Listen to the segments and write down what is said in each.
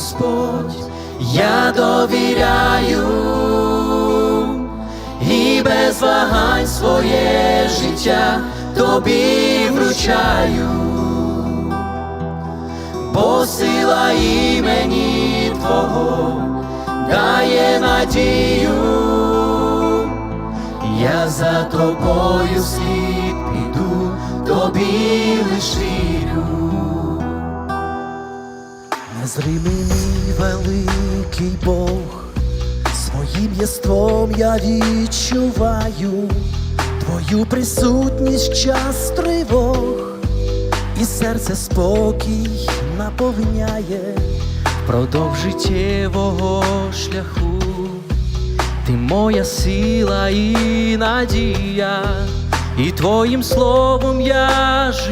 Господь, я довіряю і без вагань своє життя тобі вручаю, бо сила імені Твого дає надію, я за тобою слід піду, тобі лиш вірю. Незримий мій великий Бог, своїм єством я відчуваю Твою присутність час тривог, і серце спокій наповняє Продовж життєвого шляху, ти моя сила і надія, і твоїм словом я живу,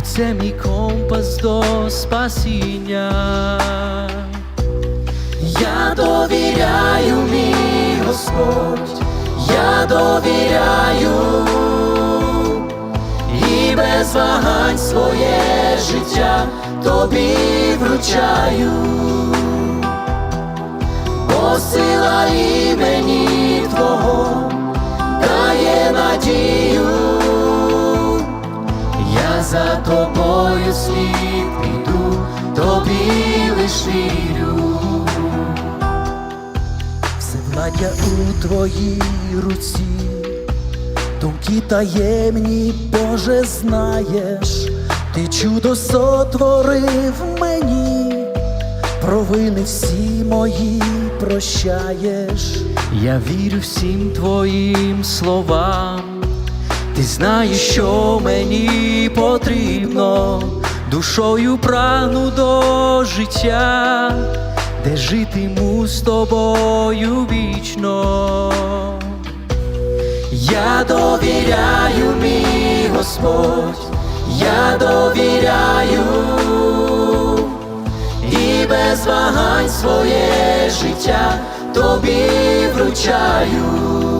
бо це мій компас до спасіння. Я довіряю, мій Господь, я довіряю. І без вагань своє життя тобі вручаю, бо сила імені Твого за тобою слід піду, тобі лиш вірю. Всевладдя у твоїй руці, думки таємні, Боже, знаєш, ти чудо сотворив мені, провини всі мої прощаєш. Я вірю всім твоїм словам, ти знаєш, що мені потрібно, душою прагну до життя, де житиму з тобою вічно. Я довіряю, мій Господь, я довіряю. І без вагань своє життя тобі вручаю,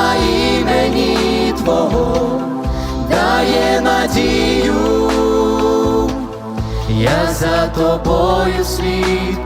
сила імені Твого дає надію, я за тобою слід